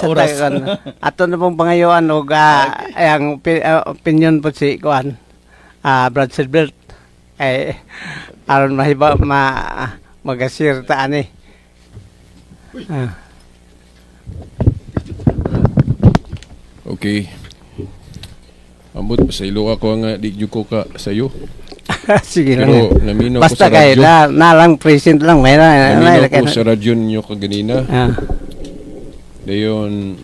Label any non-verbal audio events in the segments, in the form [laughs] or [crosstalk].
sa oras. [laughs] Ato na pong pangayuan og ah, ang ah, opinion po si Kuan. Ah, Brad Silbert. Eh aron mahiba ma magasir ta ani. Ah, Okay. Ambot sa ilo ako nga di jud ko ka sayo. [laughs] sige lang. Pero naminaw ko Basta sa kay radyo. na, na lang present lang may na. na, Naminaw na, ko sa radyo ninyo kaganina. Ah, Dayon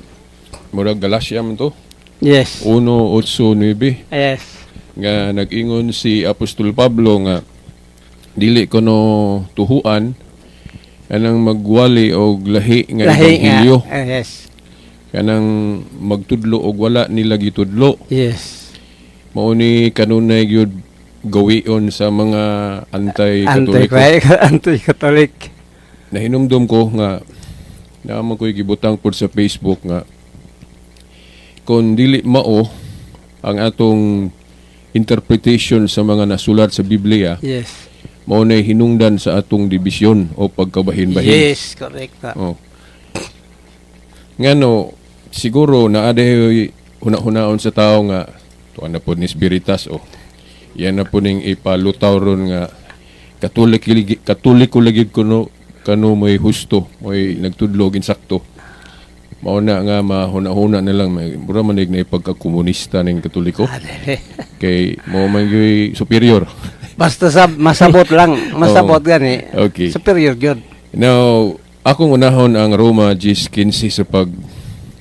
murag Galatia man to. yes. 1:8-9 Yes. nga nag-ingon si Apostol Pablo nga dili ko no tuhuan anang magwali og lahi nga Lahi nga. ebanghelyo Ah, yes. kanang magtudlo og wala nila gitudlo Yes. mao ni kanunay gyud gawion sa mga anti-katoliko Anti [laughs] anti-Catholic. nahinumdum ko nga naman ko'y gibutang pod sa Facebook nga kung dili mao ang atong interpretation sa mga nasulat sa Biblia Yes. mao na hinungdan sa atong dibisyon o pagkabahin-bahin. Yes, correct. ah. Oh. Ngano siguro na aday una-hunaon sa tao nga tuan na po ni spiritas o yan na po ning ipalutaw ron nga katulik katuliko lagi kuno kano may husto may nagtudlo og insakto mao na nga mahuna-huna na lang may mura man na ipagka-komunista ning katoliko kay mo man superior Basta sa masabot lang, [laughs] masabot gani. Okay. Superior gyud. Now, akong unahon ang Roma 10:15 sa pag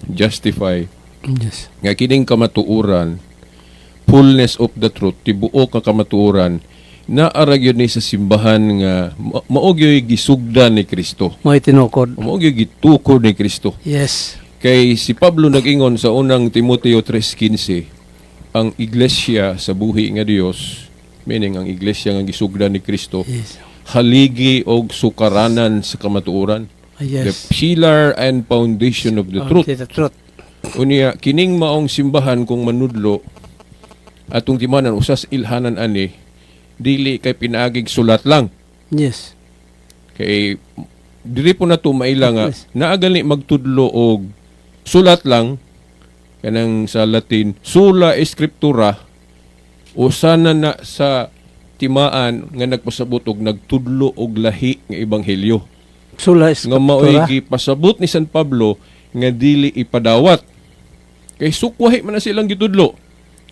justify Yes. nga kining kamatuoran fullness of the truth tibuok nga kamatuoran naara gyud ni sa simbahan nga ma- mao gyud gisugdan ni Kristo Mo itinukod. mao gyud gitukod ni Kristo Yes. kay si Pablo nag-ingon sa unang Timoteo 3:15 ang iglesia sa buhi nga Dios meaning ang iglesia nga gisugdan ni Kristo Yes. haligi og sukaranan sa kamatuoran Ah, the yes. pillar and foundation of the truth The truth. unya kining maong simbahan kung manudlo atong timanan usas ilhanan ani dili kay pinaagig sulat lang Yes. kay dili po na to maila nga Yes. naagali magtudlo og sulat lang kanang sa Latin sola scriptura usana na sa timaan nga nagpasabot og nagtudlo og lahi nga ebanghelyo Sula nga maoy escritura. gipasabot ni San Pablo nga dili ipadawat kay sukwahi man na silang gitudlo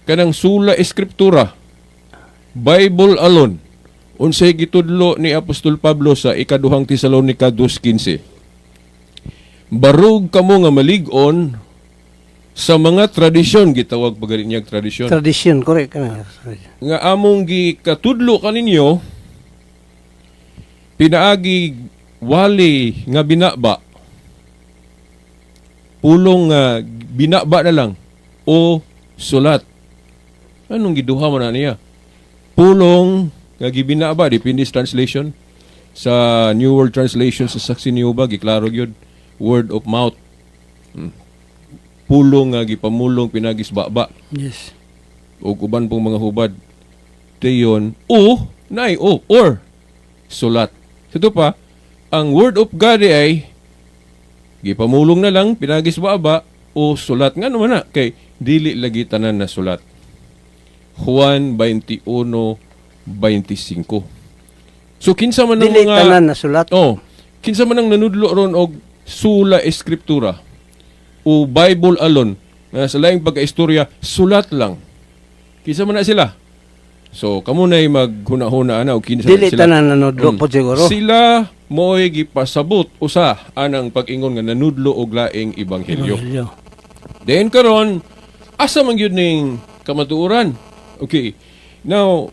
kanang sula eskriptura Bible alone. Unsay gitudlo ni Apostol Pablo sa ikaduhang Tesalonika 2:15 Barug kamo nga malig-on sa mga tradisyon gitawag pa niyang tradisyon. Tradition, correct. Nga among gikatudlo kaninyo pinaagi wali nga binaba. Pulong nga binaba na lang o sulat. Anong giduha man na niya pulong nga gibinaba depende sa translation? Sa New World Translation sa Saksi Niuba giklaro gyud word of mouth. Hmm. pulong nga gipamulong pinagis baba Yes. o uban pong mga hubad. Dayon o nay o or sulat. Ito pa ang word of God ay gipamulong na lang pinagis baba o sulat. Nga naman na kay dili lagi tanan na sulat Juan 21:25 so kinsa man ang mga tanan na sulat. Oh, kinsa man ang nanudlo ron og sula eskriptura o Bible alone na sa laing pagkaistorya sulat lang. Kinsa man na sila? So, kamo na maghuna-huna na o kinsa Dili sila. tanan nanudlo Mm. po siguro. Sila mo'y gipasabot usa anang pag-ingon nga nanudlo og laing. Ebanghelyo. Then karon asa man gyud ning kamatuoran? Okay. Now,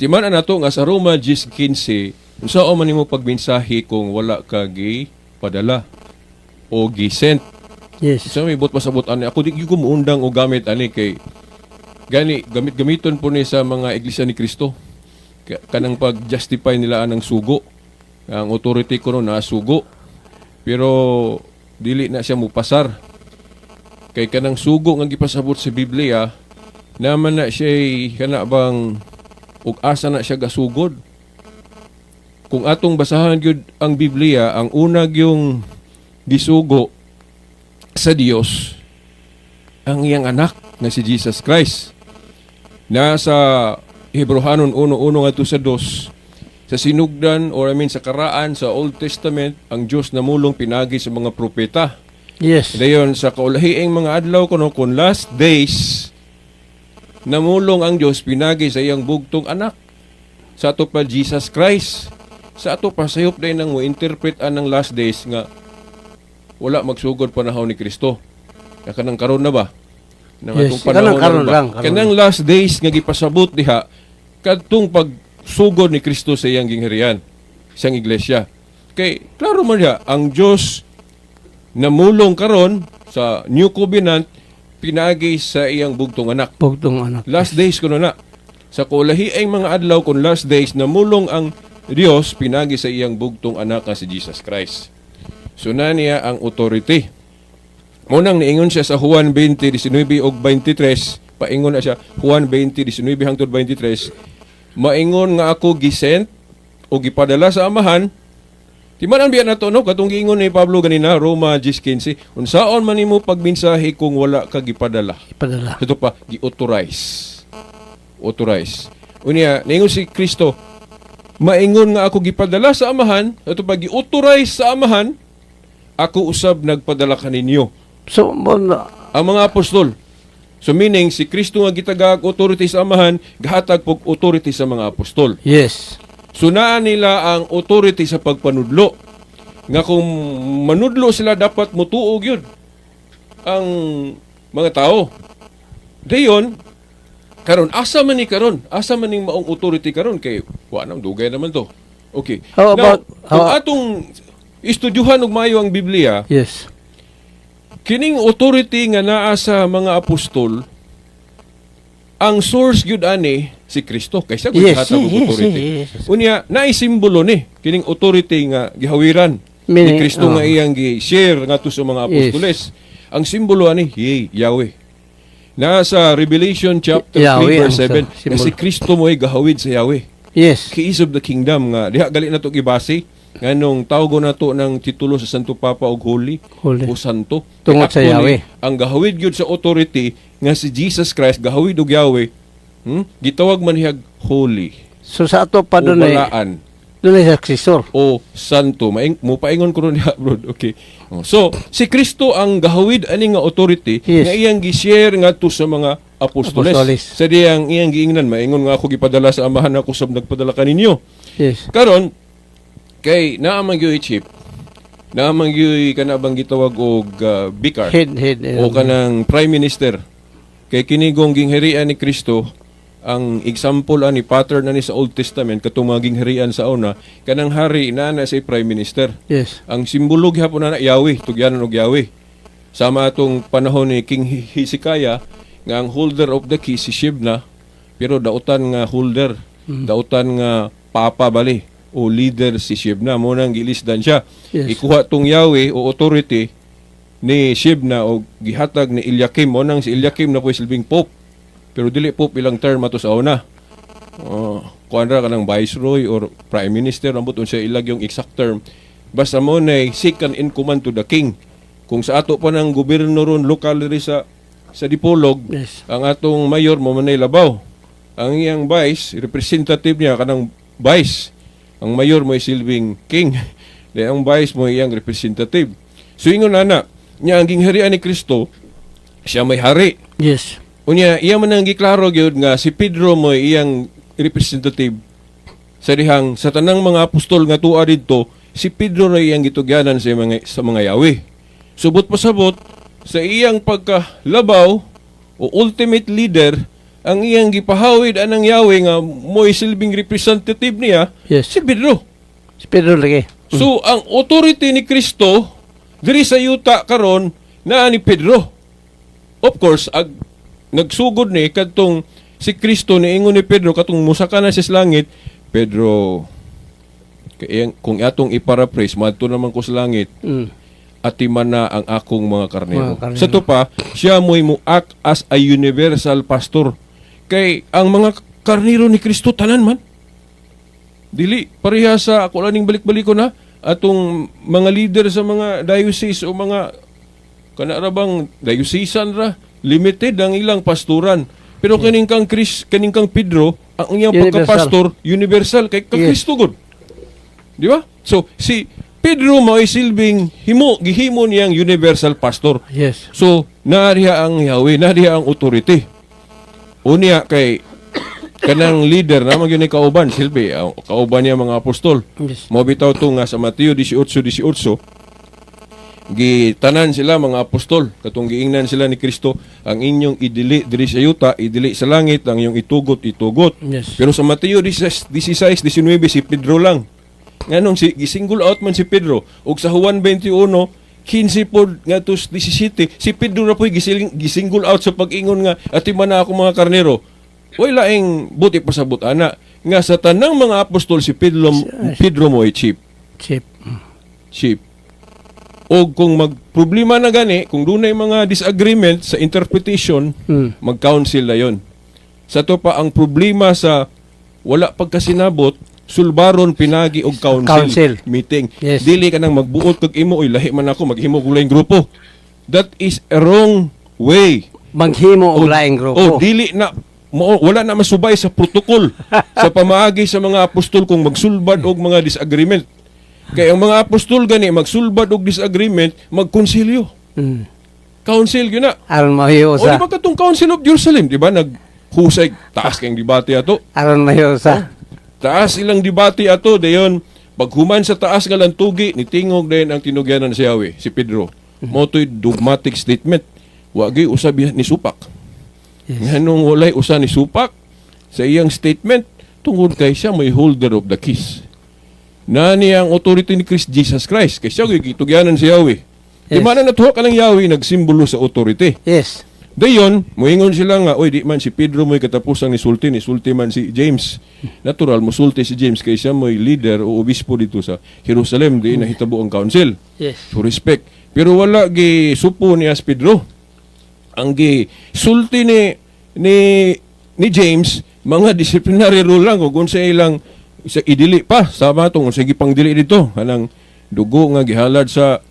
timan na nato nga sa Roma 10:15, unsa man nimo pagmensahe kung wala ka gi padala o gisent? Yes. Sa may bot pasabot ani ako di ko muundang o gamit ani kay gani gamit gamiton po ni sa mga iglesia ni Kristo. Ka- Kanang pag-justify nila anang sugo. Ang authority ko na sugo. Pero dili na siya mupasar. Kay kanang sugo nga gipasabot sa Biblia, naman na siya kana bang ug asa na siya gasugod. Kung atong basahan gyud ang Biblia, ang una yung gisugo sa Dios ang iyang anak nga si Jesus Christ. Nasa Hebrehanon 1:1 ngadto sa 2 sa sinugdan or I mean sa karaan sa Old Testament ang Dios namulong pinagi sa mga propeta. Yes. Dayon sa kaulahiing mga adlaw kuno kun last days namulong ang Dios pinagi sa iyang bugtong anak sa ato pa Jesus Christ. Sa ato pa sayop din nang mo interpret ang last days nga wala magsugod panahon ni Kristo. Ya kanang karon na ba? Nang Yes, atong panahon kanang karon na lang, Kanang last days nga gipasabot diha kadtong pagsugod ni Kristo sa iyang gingharian, sa iyang iglesia. Kay klaro man diha ang Dios namulong karon sa New Covenant pinagi sa iyang bugtong anak. Bugtong anak. Last days kuno na. Sa kulahiing mga adlaw kung last days namulong ang Dios pinagi sa iyang bugtong anak nga si Jesus Christ. So na niya ang authority. Munang niingon siya sa Juan 20:19 ug 23, paingon na siya Juan 20:19 hangtod 23. Maingon nga ako gisent o gipadala sa amahan Di man ang biya na to, no? Katong giingon ni Pablo ganina, Roma 10.15, unsaon man nimo pagminsahe kung wala ka gipadala. Ipadala. Ito pa, gi-authorize. Authorize. Unya, naingon si Kristo, maingon nga ako gipadala sa amahan, ito pa, gi-authorize sa amahan, ako usab nagpadala kaninyo. So, mo na, Ang mga apostol. So meaning, si Kristo nga gitagag authority sa amahan, gahatag pog authority sa mga apostol. yes. Sunaan nila ang authority sa pagpanudlo. Nga kung manudlo sila, dapat mutuog yun ang mga tao. Dayon, karon asa man ni karon? Asa man ning maong authority karon kay wa nang dugay naman to. Okay. How Now, about- kung how- atong estudyuhan og maayo ang Biblia, Yes. kining authority nga naa sa mga apostol ang source gyud ani si Kristo kaysa gud Yes, hatag yes, authority. yes, yes. Unya naisimbolo ni kining authority nga gihawiran ni Meaning, Kristo oh. nga iyang gi-share ngadto sa mga apostoles. Ang simbolo ani Yeh, Yahweh. Nasa Revelation chapter Yahweh 3 ang verse 7 sa- na simbolo. si Kristo mo ay gahawid sa Yahweh. Yes. Keys of the kingdom nga diha gali na to gibase nganong tawgo na to ng titulo sa Santo Papa og Holy Holy. o Santo. Tungod sa Yahweh. Ang gahawid gyud sa authority nga si Jesus Christ gahawid og Yahweh. Hmm? Gitawag man hiyag holy So, sa ato pa doon ay, balaan doon ay successor. o santo. Maing, mo paingon ko ron [laughs] bro. Okay. Oh, So, si Kristo ang gahawid ani nga authority Yes. nga iyang gi-share ngadto sa mga apostoles. Apostoles. Sa diyang iyang giingnan maingon nga ako gipadala sa amahan ako sab nagpadala kaninyo. Yes. Karon kay naa man gyud chip. Naa man gyud kana bang gitawag og uh, vicar Head, head. o kanang prime minister. Kay kinigong gingharian ni Kristo ang example ani pattern ani sa Old Testament katong mga gingharian sa una kanang hari na na si prime minister. Yes. Ang simbolo gihapon na Yahweh, tugyanan og Yahweh. Sama atong panahon ni King Hezekiah nga ang holder of the key si Shebna pero dautan nga holder, dautan nga papa bali o leader si Shebna mo nang gilisdan siya. Yes. Ikuha tong Yahweh o authority ni Shebna o gihatag ni Eliakim mo nang si Eliakim na po silbing pope. Pero dili pope ilang term ato sa una. Uh, kuan ra kanang viceroy or prime minister ambot unsa ilag yung exact term basta mo na second in command to the king kung sa ato pa ng gobyerno ron lokal diri sa sa Dipolog Yes. ang atong mayor mo manay labaw ang iyang vice representative niya kanang vice ang mayor mo silbing king [laughs] di ang vice mo iyang representative so ingon ana niya ang gingharian ni Kristo siya may hari Yes. Unya, iya man ang giklaro gyud nga si Pedro mo iyang representative sa dihang sa tanang mga apostol nga tuwa didto, si Pedro ra iyang gitugyanan sa mga sa mga Yahweh. Subot pasabot sa iyang pagkalabaw o ultimate leader ang iyang gipahawid anang Yahweh nga mo'y silbing representative niya Yes. si Pedro. Si Pedro lagi. So ang authority ni Kristo diri sa yuta karon naa ni Pedro. Of course, ag nagsugod ni kadtong si Kristo ni ingon ni Pedro katong musaka na sa langit, Pedro kung atong iparaphrase madto naman ko sa langit Mm. atiman na ang akong mga karnero. Mga karnero. Sa to pa, siya mo'y mo act as a universal pastor. Kay ang mga karnero ni Kristo tanan man. Dili pareha sa ako laning balik-balik ko na atong mga leader sa mga diocese o mga kana ra bang dayusisan ra limited ang ilang pasturan. Pero kaning kang Chris, kaning kang Pedro, ang iyang Universal. pagka-pastor universal kay kang Yes. Kristo gud. Di ba? So si Pedro mao silbing himo gihimo niyang universal pastor. Yes. So, nariya ang Yahweh, nariya ang authority. Unya kay kanang leader naman yun ni kauban silbi ang kauban niya mga apostol Yes. mo bitaw to nga sa Mateo 18:18 gitanan sila mga apostol. Katong giingnan sila ni Kristo ang inyong idili diri sa yuta idili sa langit ang inyong itugot itugot. Yes. pero sa Mateo 16 16 19 si Pedro lang. Nganong si gisingle out man si Pedro ug sa Juan 21 15 po nga to 17 si Pedro ra po'y gising, gisingle out sa pag-ingon nga atiman na ako mga karnero. Way laing buti pa sa butana. Nga sa tanang mga apostol si Pedro Pedro mo ay chief. Chip. chief o kung magproblema na gani kung doon mga disagreement sa interpretation Hmm. mag-council na yon. Sa to pa ang problema sa wala pagkasinabot, sulbaron pinagi og council, Council. meeting. Yes. Dili ka nang magbuot kag imo oy lahi man ako maghimo og laing grupo. That is a wrong way. Maghimo og laing grupo. Oh, dili na mo, wala na masubay sa protokol [laughs] sa pamaagi sa mga apostol kung magsulbad og mga disagreement. Kaya ang mga apostol gani magsulbad og disagreement, magkonsilyo. Hmm. Council yun na. Aron O mahiusa. di ba katong Council of Jerusalem, di ba? Naghusay, taas kayong debate ato. Aron mahiusa. Taas ilang debate ato, dayon, paghuman sa taas nga lantugi, nitingog din ang tinugyanan si Yahweh, si Pedro. Moto'y dogmatic statement. Wagi usab ni Supak. Yes. Nganong walay usa ni Supak sa iyang statement, tungod kay siya may holder of the keys. Na niya ang authority ni Christ Jesus Christ. Kay siya gitugyanan si Yahweh. Di Yes. man na natuwa ka ng Yahweh, nagsimbolo sa authority. Yes. Dayon, moingon sila nga, oy di man si Pedro mo'y katapusang ni sulti, ni sulti man si James. Natural, musulti si James kay siya mo'y leader o obispo dito sa Jerusalem, di nahitabo ang council. Yes. So respect. Pero wala gi supo ni as Pedro. Ang gi sulti ni ni ni James mga disciplinary rule lang kung sa ilang sa idili pa sama tong sige pang dili dito. Kanang dugo nga gihalad sa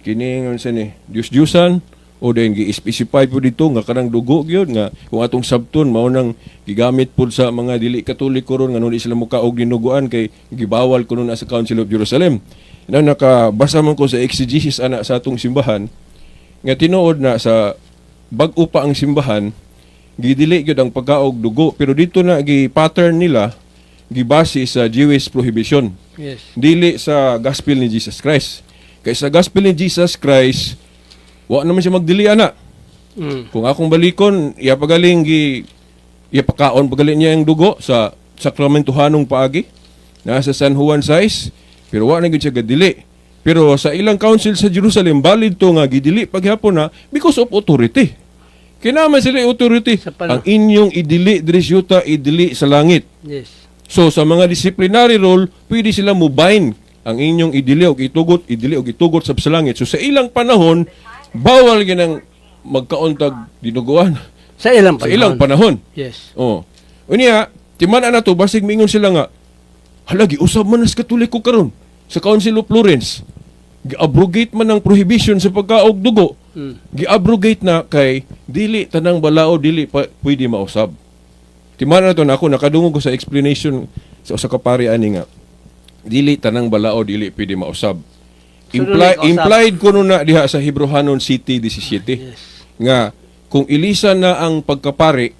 kini nga sa ni Dios Diyosan o din gi-specify po dito nga kanang dugo gyud nga kung atong sabton mao nang gigamit pud sa mga dili katoliko ron nga nun di sila mukaog dinuguan kay gibawal kuno na sa Council of Jerusalem. Na nakabasa man ko sa exegesis ana sa atong simbahan nga tinuod na sa bag-o pa ang simbahan gidili gyud ang pagkaog dugo. Pero dito na gi pattern nila gibase sa Jewish prohibition. Yes. dili sa gospel ni Jesus Christ. Kay sa gospel ni Jesus Christ wa naman siya magdili ana. Hmm. kung akong balikon iya pagaling gi iya pakaon pagaling niya ang dugo sa sakramentuhanong paagi. Nasa San Juan 6 pero wa na gyud siya gadili. Pero sa ilang council sa Jerusalem valid to nga gidili paghapon na because of authority. Kinama sila authority. Sa ang inyong idili diri sa idili sa langit. Yes. So sa mga disciplinary role, pwede sila mubayin ang inyong idili o itugot, idili o itugot sa langit. So sa ilang panahon, bawal ginang magkauntag dinuguan. Sa ilang Sa ilang panahon. Yes. Oh. Unya, timan na to basig mingon sila nga halagi usab man as katoliko karon sa Council of Florence. Gi-abrogate man ang prohibition sa pagkaog dugo. Hmm. Gi-abrogate na kay dili tanang balao dili pa, pwede mausab. Timana na to na ako nakadungog ko sa explanation sa usa ka pari ani nga dili tanang balao dili pwede mausab. Imply, So, implied ko nun na diha sa Hebrehanon City 17 Yes. nga kung ilisan na ang pagkapari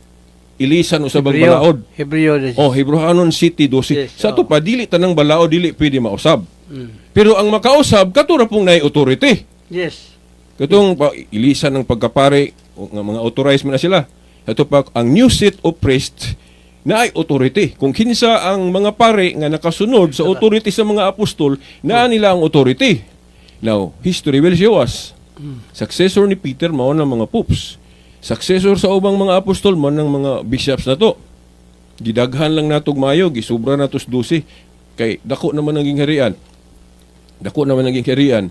ilisan usab ang balaod. Hebreo. Yes. Oh, Hebrehanon City 12. Yes, sa to pa dili tanang balao dili pwede mausab. Hmm. Pero ang makausab katura pong nay authority. Yes. Katong pa, ilisan ng pagkapare, o nga mga authorized man na sila. Pa, ang new seat of priest na ay authority. Kung kinsa ang mga pare nga nakasunod sa authority sa mga apostol, na nila ang authority. Now, history will show us. Successor ni Peter, mao ng mga popes. Successor sa ubang mga apostol, mao ng mga bishops na to. Gidaghan lang natog mayo, gisubra natos 12. Kay dako naman naging harian. Dako naman naging harian.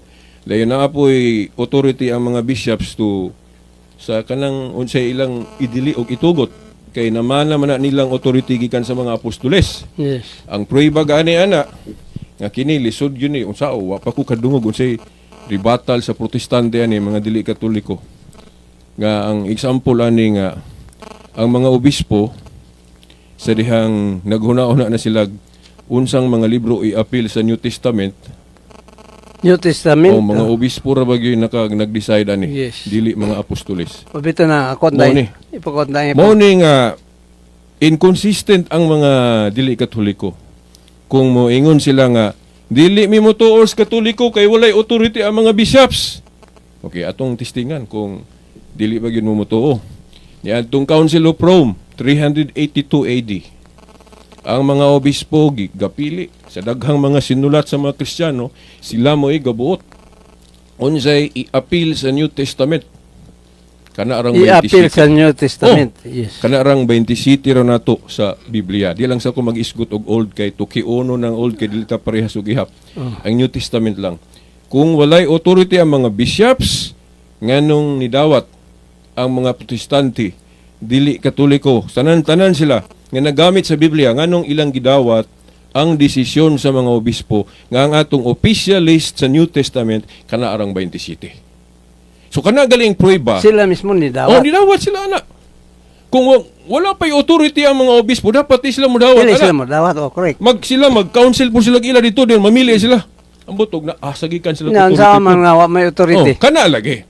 Dayon na apoy authority ang mga bishops to sa kanang unsay ilang idili og itugot kay naman naman na nilang authority gikan sa mga apostoles. Yes. Ang prueba gani ana nga kini lisod yun ni unsa o wa pa ko kadungog unsay ribatal sa protestante ani mga dili katoliko nga ang example ani nga ang mga obispo sa dihang naghuna-una na sila unsang mga libro i-appeal sa New Testament New Testament. o mga obispo ra bagyo naka nag-decide ani Yes. dili mga apostoles Pabito na ako Mao ni. na. Ipakot na Mao ni nga inconsistent ang mga dili katoliko. Kung mo ingon sila nga dili mi mo tuor sa katoliko kay walay authority ang mga bishops. Okay, atong testingan kung dili ba gyud mo motuo. Ni atong Council of Rome 382 AD. Ang mga obispo gapili sa daghang mga sinulat sa mga Kristiyano, sila mo gabuot. Unsay i-appeal sa New Testament. Kana arang I-appeal 27. sa New Testament. Yes. Kanarang 20 city ra nato sa Biblia. Di lang sa ko mag-isgot og old kay tukiuno ng old kay dili ta parehas og ihap. Ang New Testament lang. Kung walay authority ang mga bishops nganong nidawat ang mga protestante dili katoliko tanan-tanan sila nga nagamit sa Biblia nganong ilang gidawat ang desisyon sa mga obispo nga ang atong official list sa New Testament kana arang 20 city. So kana galing prueba. Sila mismo ni Oh, Dawat. nidawat sila anak. Kung wa- wala pa'y authority ang mga obispo, dapat sila mo dawat. Anak. sila mo Dawat. Oh, correct. Mag sila mag-council po sila ila dito din mamili sila. Ang butog na asagikan sila Yan sa wa may authority. Oh, kana lagi.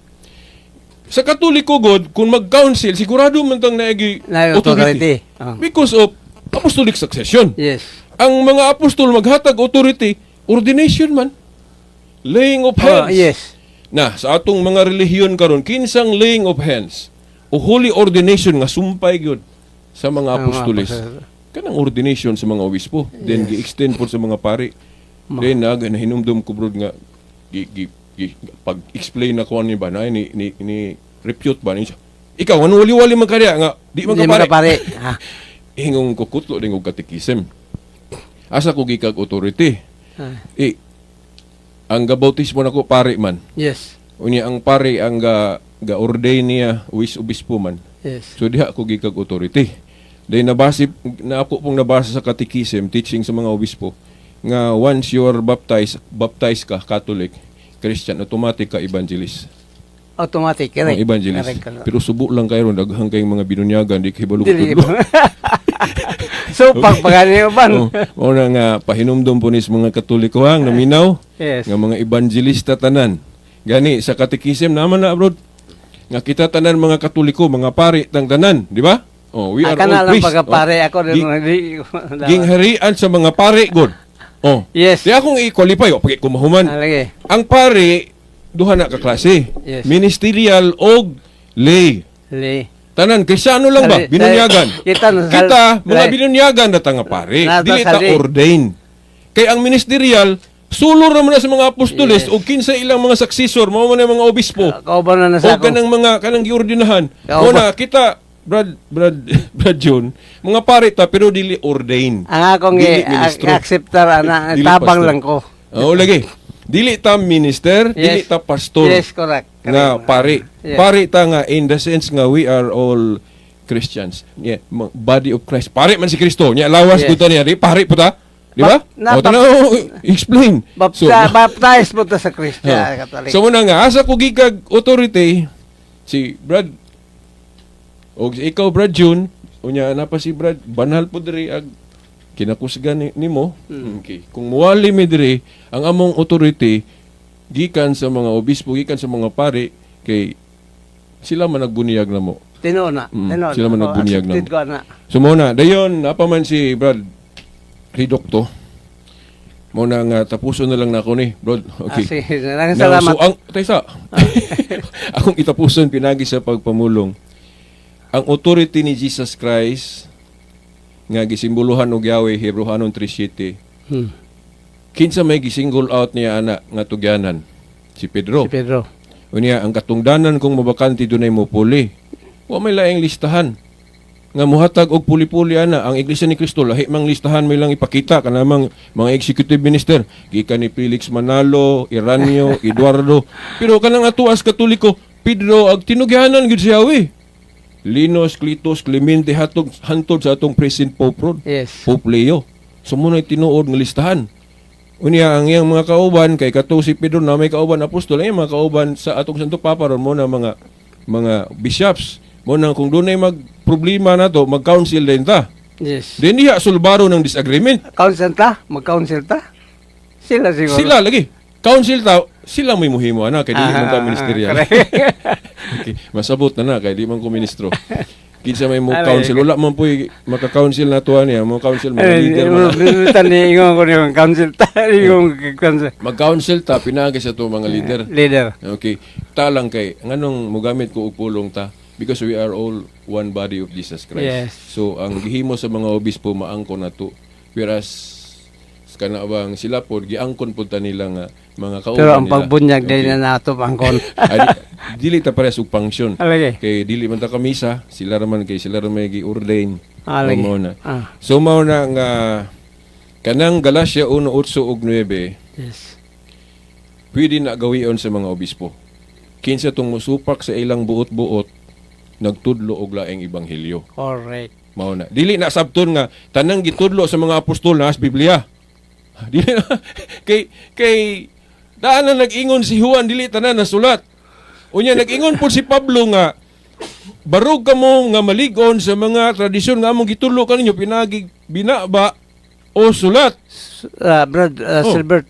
Sa Katoliko God, kung mag-council, sigurado man tang naigi Na authority. Oh. Because of apostolic succession. Yes. Ang mga apostol maghatag authority, ordination man. Laying of Oh, hands. yes. Na, sa atong mga relihiyon karon kinsang laying of hands o holy ordination nga sumpay gyud sa mga Ang mga apostoles. apostol. Kanang ordination sa mga obispo. Then gi-extend po sa mga pari. Then nag nahinumdum ko brod nga gi, gi- pag-explain na ko ni ba na ni ni, ni repute ba ni siya. Ikaw ano wali-wali man kaya nga di man ka pare. [laughs] Ah, Ingong kukutlo din og katikisem. Asa ko gikag authority. ah, Eh, ang gabautismo nako pare man. yes. Unya ang pare ang ga ga-ordain niya wis obispo man. Yes. So diha ko gikag authority. Dahil nabasi na ako pong nabasa sa katikism, teaching sa mga obispo, nga once you are baptized, baptized ka, Catholic, Christian, automatic ka evangelist. Automatic. Ang Correct. evangelist. Correct. Pero subo lang kayo, daghang kayong mga binunyagan, di kayo balukod. [laughs] so, pagpagani uban. oh, o na nga, pahinumdum po nis mga katoliko hang naminaw, Yes. nga mga evangelista tanan. Gani, sa katikism naman na abroad, nga kita tanan mga katoliko, mga pari tang tanan, di ba? Oh, we are Aka na all priests. pagkapare ako din Gi- mga di. gingharian sa mga pare god. Oh. Yes. Di akong i-qualify o pag kumahuman. Ah, lagi. Ang pare duha na ka klase. Yes. Ministerial og lay. Li. Tanan kristyano lang ba? Sali- Binunyagan. [laughs] kita Kita mga Right. binunyagan na nga pare. Nata Dili ta sali. ordain. Kay ang ministerial sulor naman na sa mga apostoles Yes. o kinsa ilang mga successor mao man ang mga obispo. Kauban na na O sa ako. kanang mga kanang giordinahan. Kao O ba? na kita Brad Brad [laughs] Brad John, mga pare ta pero dili ordain. Ang akong Dili ministro. acceptar ana [laughs] Dili tabang pastor. lang ko. Oo, lagi. Dili ta minister, dili Yes. ta pastor. Yes, correct. Correct. pare. Yes. Pare ta nga in the sense nga we are all Christians. Yeah, body of Christ. Pare man si Kristo. Nya lawas Yes. yes. niya, pare po ta. Di ba? Na- o tanaw, explain. Bapta, So, [laughs] baptized po ta sa Kristo. oh. Katolik. so muna nga asa ko gigag authority si Brad o si ikaw Brad June unya na pa si Brad banal po diri ag kinakusgan ni, nimo Hmm. okay kung muwali mi diri ang among authority gikan sa mga obispo gikan sa mga pare kay sila man nagbunyag na mo Tino na. Mm, Tino sila man Oh, nagbunyag na accepted mo. ko na. So muna, dayon napa man si Brad Ridokto. Mo na nga tapuson na lang na ako ni, Brad. Okay. Ah, sige. Maraming Now, salamat. So ang taysa. [laughs] akong itapuson pinagi sa pagpamulong. Ang authority ni Jesus Christ nga gisimboluhan og Yahweh Hebrewanon 3:7. Hmm. Kinsa may gisingle out niya ana nga tugyanan? Si Pedro. Si Pedro. Unya ang katungdanan kung mabakanti dunay mo puli. Wa may laing listahan. Nga muhatag og puli-puli ana ang Iglesia ni Kristo lahi mang listahan may lang ipakita kanamang mga executive minister gikan ni Felix Manalo, Iranio, [laughs] Eduardo. Pero kanang atuas katoliko Pedro ag tinugyanan gid si Yahweh. Linos, Clitos, Clemente hatog hantod sa atong present Pope Rod. Yes. Pope Leo. Sumunay tinuod nga listahan. Unya ang iyang mga kauban kay kato si Pedro na may kauban apostol, ang iyang mga kauban sa atong Santo Papa ron mo na mga mga bishops mo na kung dunay mag problema na to, mag-council din ta. Yes. Din diha sulbaro ng disagreement. Council ta? Mag-council ta? Sila siguro. Sila lagi. Council ta, sila may muhimo ana kay dili man ta Ah, ministerial. correct. [laughs] okay, masabot na na kay di man ko ministro. Kinsa may mo council, wala man po'y maka-council na tuwa niya, mo council Ay, leader mo- Tani ingon ko yung council ta, [laughs] yung council. mag-council ta pinagi sa to mga leader. Leader. Okay. Ta lang kay nganong mogamit ko og pulong ta because we are all one body of Jesus Christ. Yes. So ang gihimo sa mga obispo maangkon nato whereas kana bang sila pod giangkon pud ta nila nga mga kauban Pero ang nila. pagbunyag Okay. na nato pangkon. Dili ta pares og function. Alagi. Kay dili man ta kamisa, sila raman kay sila raman gi-ordain. Alagi. O, mao na. Ah, So mao na nga kanang Galacia 1:8 ug 9 yes. pwede na gawion sa mga obispo. Kinsa tong musupak sa ilang buot-buot nagtudlo og laing ebanghelyo. Correct. Mao na. Dili na sabton nga tanang gitudlo sa mga apostol na sa Biblia. [laughs] Dili na kay kay daan na nag-ingon si Juan dili tanan nasulat. Unya nag-ingon po si Pablo nga barog ka mo nga maligon sa mga tradisyon nga among gitudlo kaninyo pinagi binaba o sulat. Ah, Brad ah, Oh. Silbert,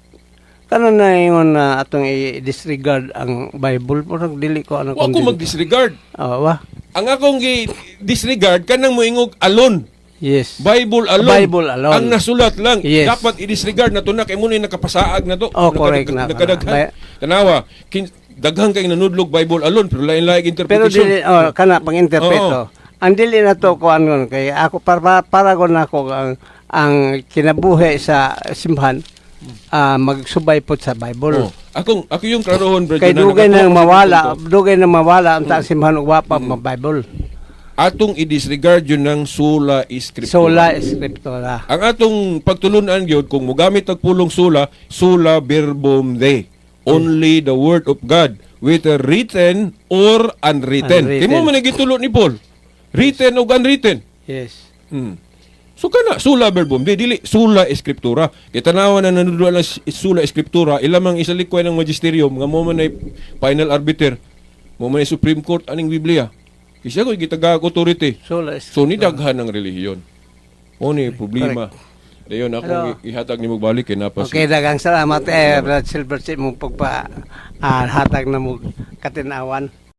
kanan na ingon na atong i-disregard ang Bible. Parang dili ko ano Wa ko mag-disregard. Oh, wa? Ang akong gi-disregard kanang moingog alon. Yes. Bible alone. Bible alone. Ang nasulat lang. Yes. Dapat i-disregard na to na kay mo na nakapasaag na to. Oh, correct na. Nakadaghan. Tanawa, kin, daghan kay nanudlog Bible alone pero lain-lain Pero interpretation. dili oh, kana pang-interpreto. Ang dili na to ko ano kay ako para para ko na ako ang ang kinabuhi sa simbahan ah magsubay po sa Bible. Oh, akong ako yung klarohon brother Kay dugay na nakakuha ko mawala, dugay na mawala ang taang simbahan ug wapa ma Bible. Atong i-disregard yun ng sula scriptura. Sola scriptura. Ang atong pagtulunan gyud kung mogamit og pulong sula, sula verbum de. Only the word of God whether written or unwritten. Unwritten. Kimo man gitulo ni Paul. Written o unwritten. Yes. Hmm. So kana sula verbum de dili sula eskriptura. Kay tanawa na nanudlo ang s- sula eskriptura ilamang isalikwa ng magisterium nga mo man ay final arbiter. Mo man ay Supreme Court aning Biblia. Kasi ako gitagag authority. Sola So ni daghan ng relihiyon. O ni problema. Dayon ako ihatag ni mo balik kay napas. Okay, dagang salamat eh, Brad Silver sa imong pagpa ah, hatag na mo katinawan.